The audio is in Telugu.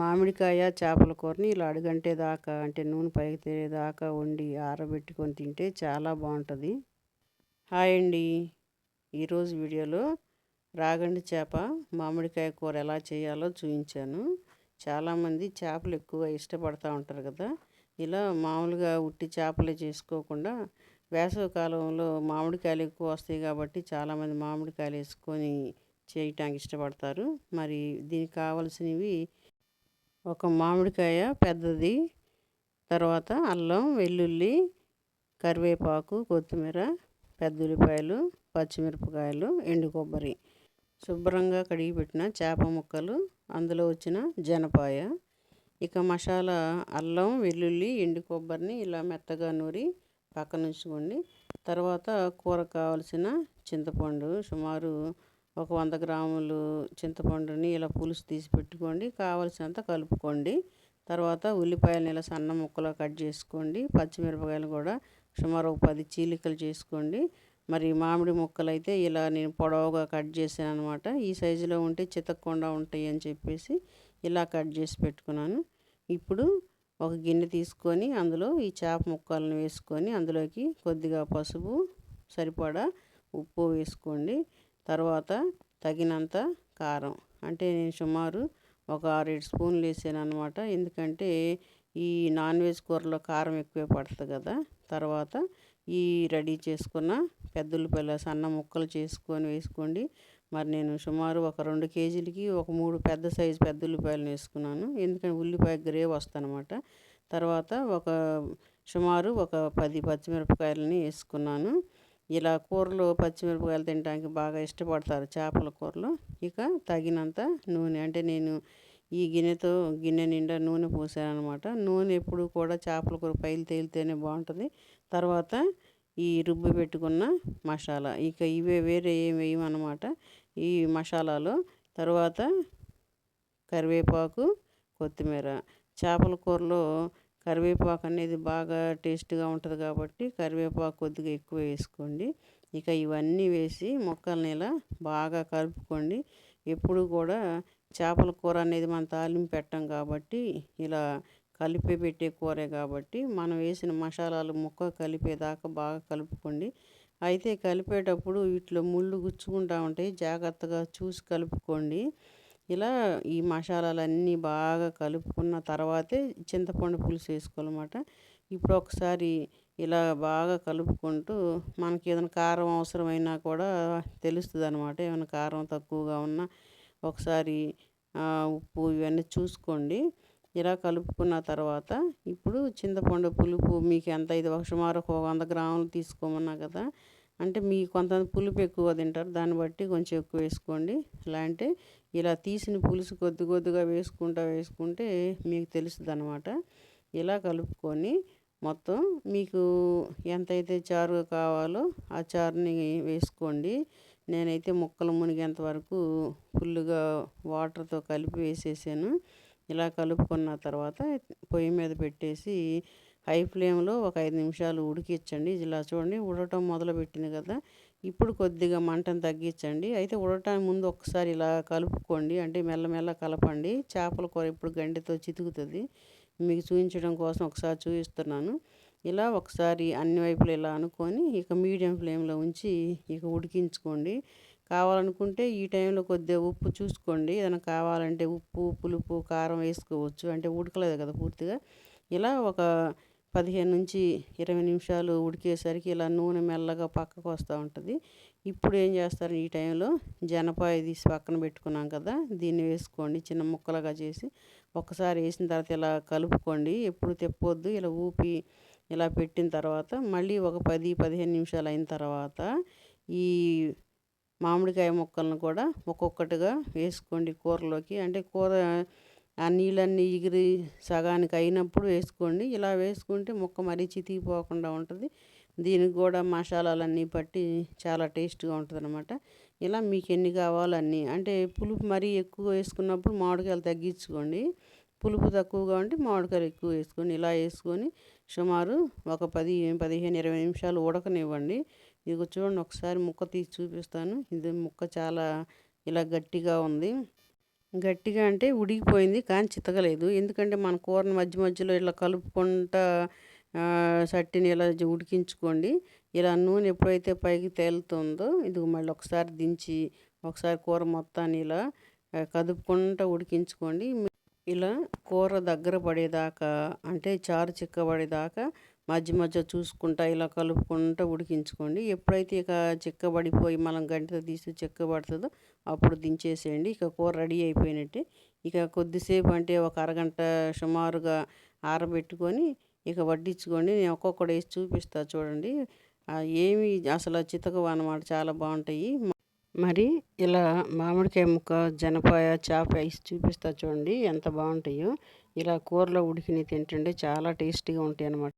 మామిడికాయ చేపల కూరని ఇలా అడుగంటే దాకా అంటే నూనె పైకి దాకా వండి ఆరబెట్టుకొని తింటే చాలా బాగుంటుంది. హాయ్ అండి. ఈరోజు వీడియోలో రాగండి చేప మామిడికాయ కూర ఎలా చేయాలో చూపించాను చాలామంది చేపలు ఎక్కువ ఇష్టపడతా ఉంటారు కదా. ఇలా మామూలుగా ఉట్టి చేపలే చేసుకోకుండా వేసవికాలంలో మామిడికాయలు ఎక్కువ వస్తాయి కాబట్టి చాలామంది మామిడికాయలు వేసుకొని చేయటానికి ఇష్టపడతారు. మరి దీనికి కావాల్సినవి ఒక మామిడికాయ పెద్దది తర్వాత అల్లం వెల్లుల్లి కరివేపాకు కొత్తిమీర పెద్ద ఉల్లిపాయలు పచ్చిమిరపకాయలు ఎండు కొబ్బరి. శుభ్రంగా కడిగి పెట్టిన చేప ముక్కలు అందులో వచ్చిన జనపాయ. ఇక మసాలా అల్లం వెల్లుల్లి ఎండు కొబ్బరిని ఇలా మెత్తగా నూరి పక్కన ఉంచుకోండి తర్వాత కూర కావలసిన చింతపండు సుమారు ఒక వంద గ్రాములు చింతపండుని ఇలా పులుసు తీసి పెట్టుకోండి. కావలసినంత కలుపుకోండి. తర్వాత ఉల్లిపాయలను ఇలా సన్న ముక్కలో కట్ చేసుకోండి. పచ్చిమిరపకాయలు కూడా సుమారు ఒక పది చీలికలు చేసుకోండి. మరి మామిడి ముక్కలు అయితే ఇలా నేను పొడవుగా కట్ చేశాను అనమాట ఈ సైజులో ఉంటే చితక్కుండా ఉంటాయి అని చెప్పేసి ఇలా కట్ చేసి పెట్టుకున్నాను. ఇప్పుడు ఒక గిన్నె తీసుకొని అందులో ఈ చేప ముక్కలను వేసుకొని అందులోకి కొద్దిగా పసుపు సరిపడా ఉప్పు వేసుకోండి. తర్వాత తగినంత కారం. అంటే నేను సుమారు ఒక ఆరేడు స్పూన్లు వేసాను అనమాట ఎందుకంటే ఈ నాన్ వెజ్ కూరలో కారం ఎక్కువే పడుతుంది కదా. తర్వాత ఈ రెడీ చేసుకున్న పెద్ద ఉల్లిపాయలు సన్న ముక్కలు చేసుకొని వేసుకోండి. మరి నేను సుమారు ఒక రెండు కేజీలకి ఒక మూడు పెద్ద సైజు పెద్ద ఉల్లిపాయలు వేసుకున్నాను. ఎందుకంటే ఉల్లిపాయ గ్రేవ్ వస్తుందన్నమాట. తర్వాత ఒక సుమారు ఒక పది పచ్చిమిరపకాయలని వేసుకున్నాను. ఇలా కూరలు పచ్చిమిరపకాయలు తినడానికి బాగా ఇష్టపడతారు చేపల కూరలు. ఇక తగినంత నూనె అంటే నేను ఈ గిన్నెతో గిన్నె నిండా నూనె పోసాను అనమాట నూనె ఎప్పుడు కూడా చేపల కూర పైలు తేలితేనే బాగుంటుంది. తర్వాత ఈ రుబ్బు పెట్టుకున్న మసాలా ఇక ఇవే వేరే ఏం వేయమన్నమాట. ఈ మసాలాలో తర్వాత కరివేపాకు కొత్తిమీర. చేపల కూరలో కరివేపాకు అనేది బాగా టేస్ట్గా ఉంటుంది కాబట్టి కరివేపాకు కొద్దిగా ఎక్కువ వేసుకోండి. ఇక ఇవన్నీ వేసి మొక్కల్ని ఇలా బాగా కలుపుకోండి. ఎప్పుడు కూడా చేపల కూర అనేది మనం తాలింపు పెట్టాం కాబట్టి ఇలా కలిపి పెట్టే కూరే కాబట్టి మనం వేసిన మసాలాలు ముక్క కలిపేదాకా బాగా కలుపుకోండి. అయితే కలిపేటప్పుడు వీటిలో ముళ్ళు గుచ్చుకుంటూ ఉంటాయి. జాగ్రత్తగా చూసి కలుపుకోండి. ఇలా ఈ మసాలాలన్నీ బాగా కలుపుకున్న తర్వాతే చింతపండు పులుసు వేసుకోవాలన్నమాట. ఇప్పుడు ఒకసారి ఇలా బాగా కలుపుకుంటూ మనకి ఏదైనా కారం అవసరమైనా కూడా తెలుస్తుంది అనమాట ఏమైనా కారం తక్కువగా ఉన్నా ఒకసారి ఉప్పు ఇవన్నీ చూసుకోండి. ఇలా కలుపుకున్న తర్వాత ఇప్పుడు చింతపండు పులుపు మీకు ఎంత ఇది ఒక సుమారు ఒక వంద గ్రాములు తీసుకోమన్నా కదా అంటే మీ కొంతమంది పులుపు ఎక్కువ తింటారు. దాన్ని బట్టి కొంచెం ఎక్కువ వేసుకోండి. ఇలా అంటే ఇలా తీసిన పులుసు కొద్ది కొద్దిగా వేసుకుంటా వేసుకుంటే మీకు తెలుస్తుంది అనమాట ఇలా కలుపుకొని మొత్తం మీకు ఎంతైతే చారు కావాలో ఆ చారుని వేసుకోండి. నేనైతే ముక్కలు మునిగేంత వరకు ఫుల్గా వాటర్తో కలిపి వేసేసాను. ఇలా కలుపుకున్న తర్వాత పొయ్యి మీద పెట్టేసి హై ఫ్లేమ్లో ఒక ఐదు నిమిషాలు ఉడికించండి. ఇలా చూడండి ఉడటం మొదలుపెట్టింది కదా. ఇప్పుడు కొద్దిగా మంటను తగ్గించండి. అయితే ఉడటానికి ముందు ఒకసారి ఇలా కలుపుకోండి. అంటే మెల్లమెల్ల కలపండి. చేపల కూర ఇప్పుడు గండితో చితుకుతుంది. మీకు చూపించడం కోసం ఒకసారి చూపిస్తున్నాను. ఇలా ఒకసారి అన్ని వైపులు ఇలా అనుకొని ఇక మీడియం ఫ్లేమ్లో ఉంచి ఇక ఉడికించుకోండి. కావాలనుకుంటే ఈ టైంలో కొద్దిగా ఉప్పు చూసుకోండి. ఏదైనా కావాలంటే ఉప్పు పులుపు కారం వేసుకోవచ్చు. అంటే ఉడకలేదు కదా పూర్తిగా. ఇలా ఒక పదిహేను నుంచి ఇరవై నిమిషాలు ఉడికేసరికి ఇలా నూనె మెల్లగా పక్కకు వస్తూ ఉంటుంది. ఇప్పుడు ఏం చేస్తారు? ఈ టైంలో జనపాయ తీసి పక్కన పెట్టుకున్నాం కదా దీన్ని వేసుకోండి. చిన్న ముక్కలుగా చేసి ఒకసారి వేసిన తర్వాత ఇలా కలుపుకోండి. ఎప్పుడు తెప్పొద్దు ఇలా ఊపి ఇలా పెట్టిన తర్వాత మళ్ళీ ఒక పది పదిహేను నిమిషాలు అయిన తర్వాత ఈ మామిడికాయ ముక్కలను కూడా ఒక్కొక్కటిగా వేసుకోండి కూరలోకి. అంటే కూర ఆ నీళ్ళన్నీ ఎగిరి సగానికి అయినప్పుడు వేసుకోండి. ఇలా వేసుకుంటే ముక్క మరీ చితికిపోకుండా ఉంటుంది. దీనికి కూడా మసాలాలన్నీ పట్టి చాలా టేస్ట్గా ఉంటుంది అనమాట ఇలా మీకు ఎన్ని కావాలన్నీ అంటే పులుపు మరీ ఎక్కువ వేసుకున్నప్పుడు మామిడికాయలు తగ్గించుకోండి. పులుపు తక్కువగా ఉంటే మామిడికాయలు ఎక్కువ వేసుకొని ఇలా వేసుకొని సుమారు ఒక పది పదిహేను ఇరవై నిమిషాలు ఉడకనివ్వండి. ఇది చూడండి ఒకసారి ముక్క తీసి చూపిస్తాను. ఇది ముక్క చాలా ఇలా గట్టిగా ఉంది. గట్టిగా అంటే ఉడికిపోయింది కానీ చితకలేదు. ఎందుకంటే మన కూరని మధ్య మధ్యలో ఇలా కలుపుకుంటా సట్టిని ఇలా ఉడికించుకోండి. ఇలా నూనె ఎప్పుడైతే పైకి తేలుతుందో ఇది మళ్ళీ ఒకసారి దించి ఒకసారి కూర మొత్తాన్ని ఇలా కదుపుకుంటూ ఉడికించుకోండి. ఇలా కూర దగ్గర పడేదాకా అంటే చారు చిక్కబడేదాకా మధ్య మధ్య చూసుకుంటా ఇలా కలుపుకుంటూ ఉడికించుకోండి. ఎప్పుడైతే ఇక చిక్కబడిపోయి మనం గంటతో తీసి చిక్కబడుతుందో అప్పుడు దించేసేయండి. ఇక కూర రెడీ అయిపోయినట్టే. ఇక కొద్దిసేపు అంటే ఒక అరగంట సుమారుగా ఆరబెట్టుకొని ఇక వడ్డించుకోండి. నేను ఒక్కొక్కటి వేసి చూపిస్తా చూడండి. ఏమి అసలు చితకవు అనమాట చాలా బాగుంటాయి. మరి ఇలా మామిడికాయ ముక్క జనపాయ చేప వేసి చూపిస్తా చూడండి. ఎంత బాగుంటాయో. ఇలా కూరలో ఉడికిని తింటుంటే చాలా టేస్టీగా ఉంటాయి అన్నమాట.